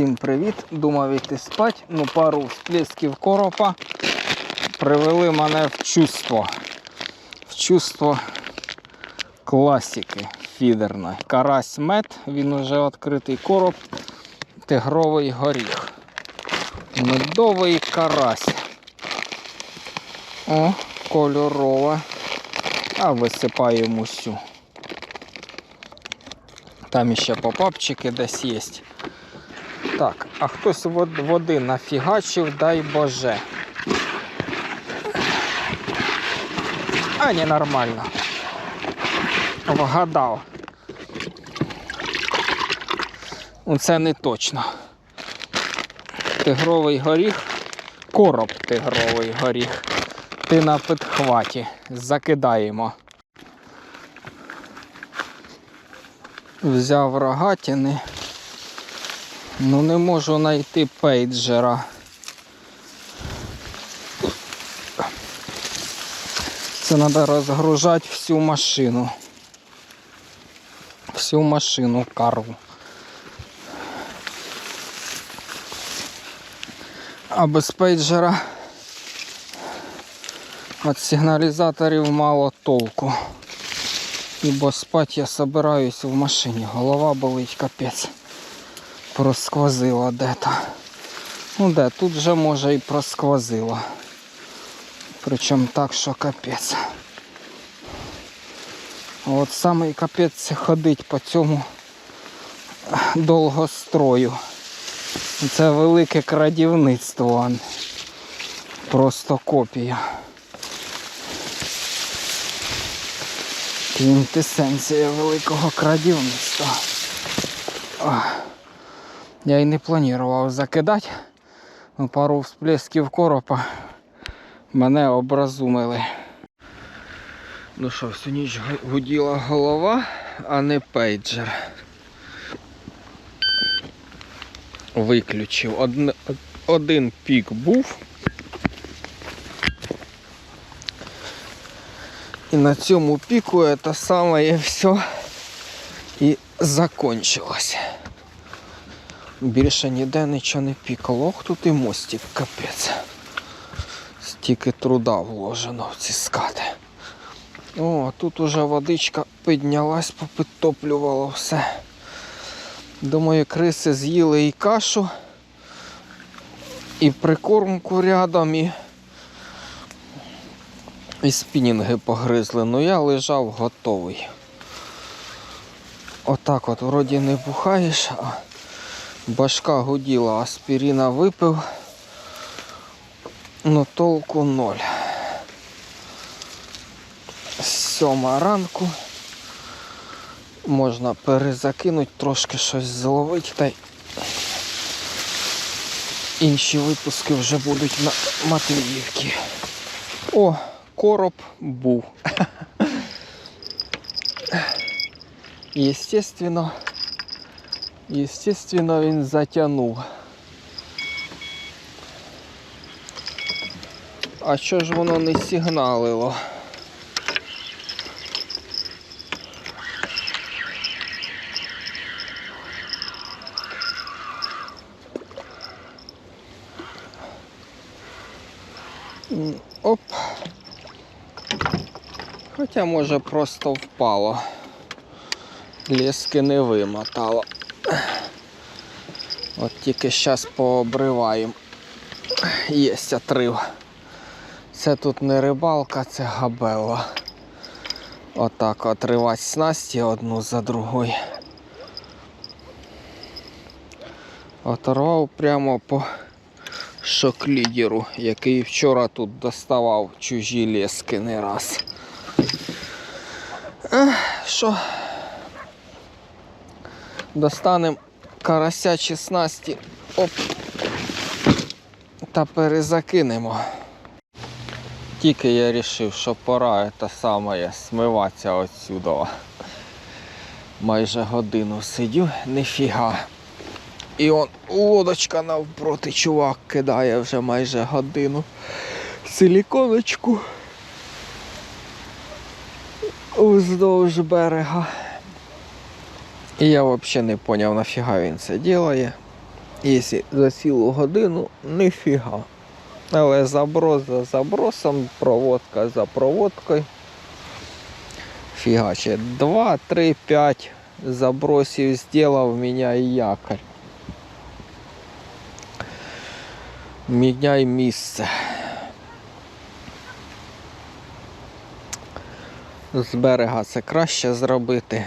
Всім привіт! Думав йти спать, ну пару всплесків коропа привели мене в чувство. В чувство класики фідерної. Карась мед, він уже відкритий короб, тигровий горіх. Медовий карась. О, кольорова. А висипаємо всю. Там ще попапчики десь є. Так, а хтось води нафігачив, дай Боже. А, не нормально. Вгадав. Ну, Це не точно. Тигровий горіх, короб тигровий горіх. Ти на підхваті. Закидаємо. Взяв рогатини. Ну не можу знайти пейджера. Це треба розгружати всю машину. Всю машину карву. А без пейджера від сигналізаторів мало толку. Ібо спать я собираюсь в машині. Голова болить капець просквозило де-то. Ну де, тут вже може і просквозило. Причому так, що капець. От самий капець ходить по цьому довгострою. Це велике крадівництво. Просто копія. Квінтесенція великого крадівництва. Я і не планував закидати. Ну, пару всплесків коропа мене образумили. Ну що, всю ніч гуділа голова, а не пейджер. Виключив. Одн- один пік був. І на цьому піку це саме все і закончилось. Більше ніде нічого не пікало. Ох, тут і мостик капець. Стільки труда вложено в ці скати. О, тут уже водичка піднялась, попідтоплювало все. Думаю, криси з'їли і кашу, і прикормку рядом, і, і спінінги погризли. Ну я лежав готовий. Отак от вроді не бухаєш, а Башка гуділа, аспіріна випив, но толку ноль. Сьома ранку. Можна перезакинути, трошки щось зловити, та й інші випуски вже будуть на Матвіївці. О, короб був. Естественно, він затягнув. А що ж воно не сигналило? Оп. Хоча може просто впало. Лески не вимотало. От тільки зараз пообриваємо. Єсть отрив. Це тут не рибалка, це габела. Отак отривати снасті одну за другою. Оторвав прямо по шоклідеру, який вчора тут доставав чужі лески не раз. Що? Достанемо карася чи снасті. Оп. Та перезакинемо. Тільки я вирішив, що пора це саме смиватися отсюда. Майже годину сидю, ніфіга. І он лодочка навпроти чувак кидає вже майже годину. Силіконочку вздовж берега. І я взагалі не зрозумів, нафіга він це робить. Якщо за цілу годину, ніфіга. Але заброс за забросом, проводка за проводкою. Фігаче. 2, 3, 5 забросів зробив, міняй якорь. Міняй місце. З берега це краще зробити.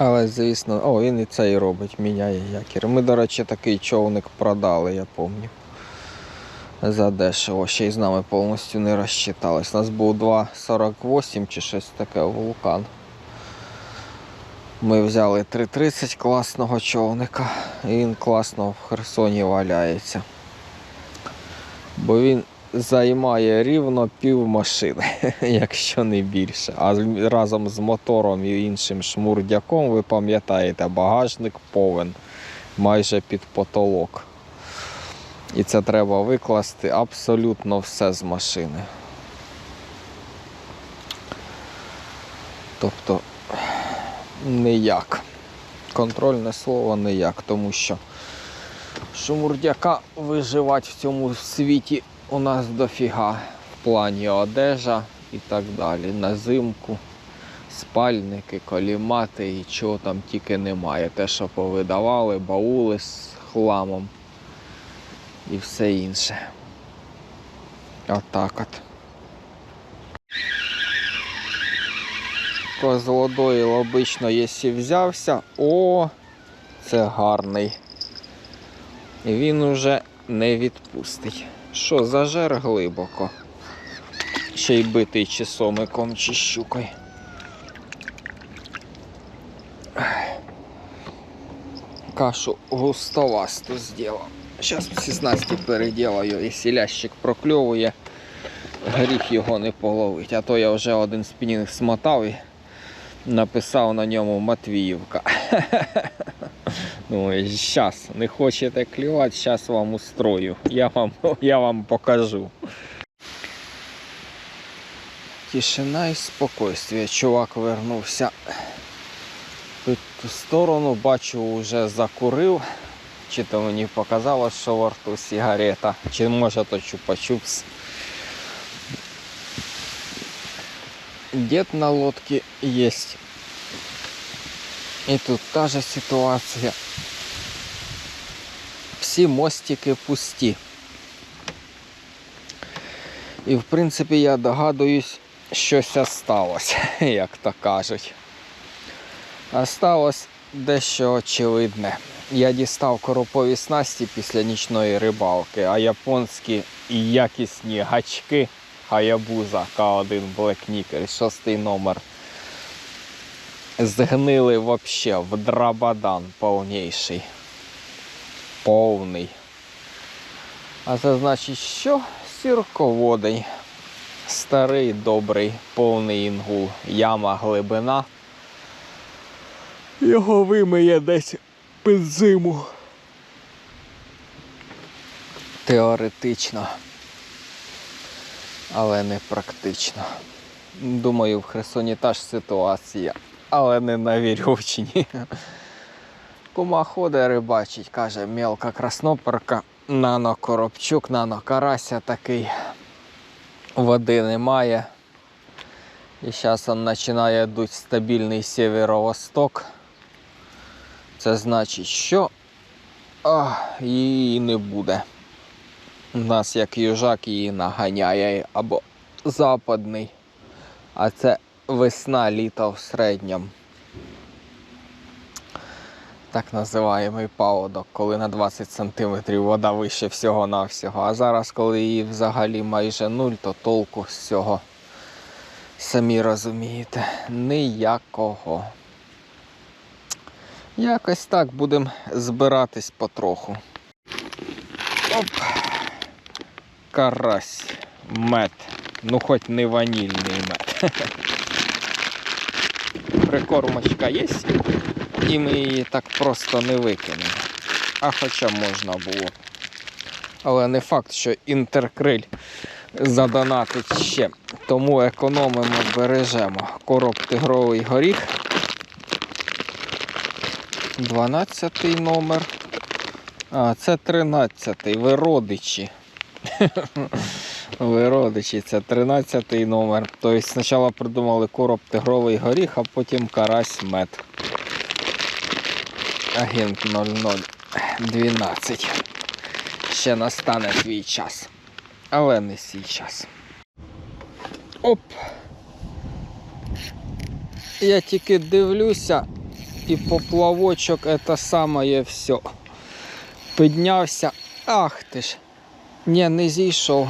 Але, звісно, о, він і це і робить, міняє якір. Ми, до речі, такий човник продали, я пам'ятаю. За дешево. Ще й з нами повністю не розчитались. У нас був 2,48 чи щось таке вулкан. Ми взяли 3,30 класного човника. І він класно в Херсоні валяється. Бо він займає рівно пів машини, якщо не більше. А разом з мотором і іншим шмурдяком, ви пам'ятаєте, багажник повен майже під потолок. І це треба викласти абсолютно все з машини. Тобто ніяк. Контрольне слово ніяк, тому що шумурдяка виживати в цьому світі у нас дофіга в плані одежа і так далі. На зимку, спальники, колімати і чого там тільки немає. Те, що повидавали, баули з хламом і все інше. Отак от. Козлодоїл обично, якщо взявся, о, це гарний. І він уже не відпустить. Що, зажер глибоко. Ще й битий чи сомиком, чи щукою. Кашу густовасту зробив. Зараз всі снасті переділаю, якщо лящик прокльовує, гріх його не половить. А то я вже один спінінг смотав і написав на ньому Матвіївка. Ну, зараз не хочете клювати, зараз вам устрою. Я вам, я вам покажу. Тишина і спокойствие. Чувак вернувся в ту сторону, бачу, вже закурив. Чи то мені показалось, що во рту сигарета, чи може то чупа-чупс. Дед на лодке есть. І тут та же ситуація. Всі мостики пусті. І в принципі я догадуюсь, щось осталось, як то кажуть. Осталось дещо очевидне. Я дістав коропові снасті після нічної рибалки, а японські і якісні гачки Hayabusa К1 Black Nickel, шостий номер. Згнили вообще в драбадан повніший. Повний. А це значить, що сірководий. Старий, добрий, повний інгул, яма глибина. Його вимиє десь під зиму. Теоретично. Але не практично. Думаю, в Херсоні та ж ситуація, але не на Вірьовчині. Кума ходить рибачить, каже, мелка красноперка, нано коробчук, нано карася такий. Води немає. І зараз він починає дуть стабільний северо-восток. Це значить, що а, її не буде. У нас як южак її наганяє або западний. А це весна літо в середньому. Так називаємий паводок, коли на 20 см вода вище всього-навсього. А зараз, коли її взагалі майже нуль, то толку з цього, самі розумієте, ніякого. Якось так будемо збиратись потроху. Оп. Карась, мед. Ну хоч не ванільний мед. Прикормочка є, і ми її так просто не викинемо. А хоча можна було. Але не факт, що інтеркриль задонатить ще. Тому економимо, бережемо. Короб тигровий горіх. 12 номер. А, це 13 ви. Ви родичі, це 13 номер. Тобто спочатку придумали короб тигровий горіх, а потім карась мед. Агент 0012. Ще настане свій час. Але не свій час. Оп! Я тільки дивлюся, і поплавочок це саме все. Піднявся. Ах ти ж. Ні, не зійшов.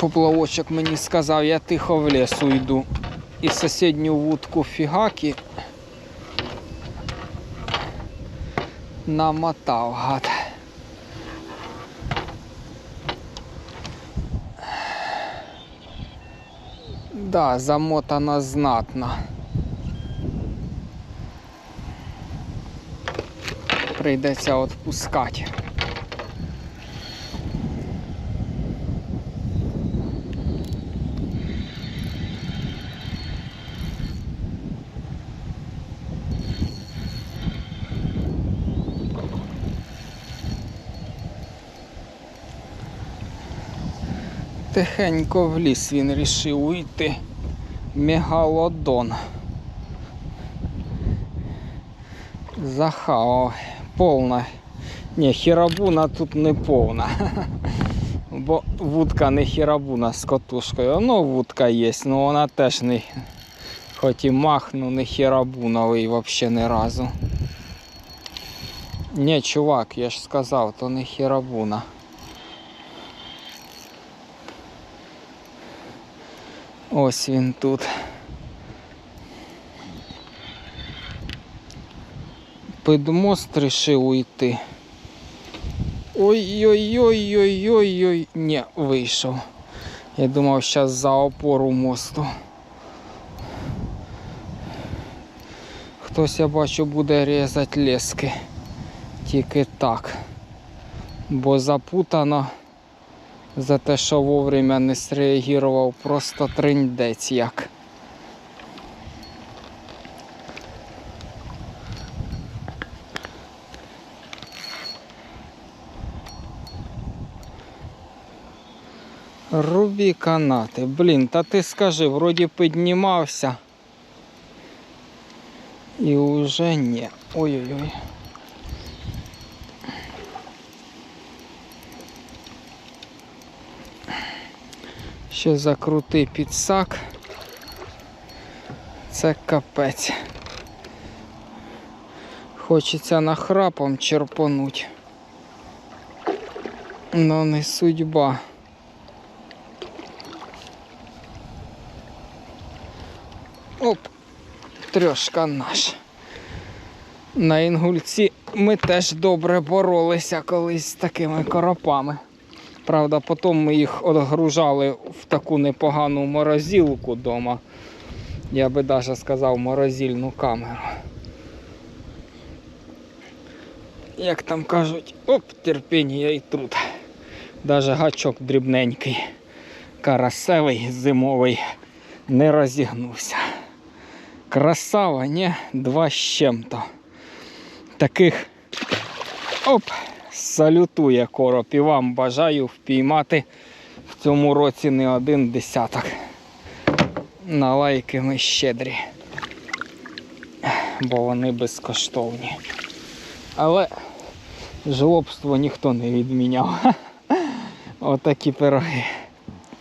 Поплавочок мені сказав, я тихо в ліс уйду. І сусідню вудку фігаки намотав гад. Да, замотана знатно. Прийдеться відпускати. Тихенько в ліс він рішив уйти. Мегалодон. Захавав. Повна. Ні, хірабуна тут не повна. Бо вудка не хірабуна з котушкою. Ну, вудка є, але вона теж не. Хоч і мах, ну не хірабуновий взагалі ні разу. Ні, чувак, я ж сказав, то не хірабуна. Ось він тут. Під мост рішив уйти. Ой-ой-ой-ой-ой-ой. Ні, вийшов. Я думав, зараз за опору мосту. Хтось я бачу буде різати лески. Тільки так. Бо запутано за те, що вовремя не среагував, просто триндець як. Рубі канати. Блін, та ти скажи, вроді піднімався. І уже ні. Ой-ой-ой. Ще закрутий підсак. Це капець. Хочеться нахрапом черпануть. Но не судьба. Оп, трьошка наш. На інгульці ми теж добре боролися колись з такими коропами. Правда, потім ми їх відгружали в таку непогану морозилку вдома. Я би навіть сказав морозильну камеру. Як там кажуть, оп, терпіння і тут. Даже гачок дрібненький, карасевий, зимовий, не розігнувся. Красава, ні, два з чим-то. Таких оп! Салютує короб і вам бажаю впіймати в цьому році не один десяток. На лайки ми щедрі, бо вони безкоштовні. Але жлобство ніхто не відміняв. Отакі пироги.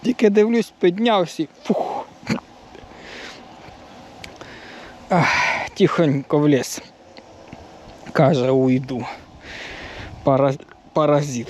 Тільки дивлюсь, піднявся. і Фух. Тихонько в ліс. Каже, уйду. Пара... Паразит.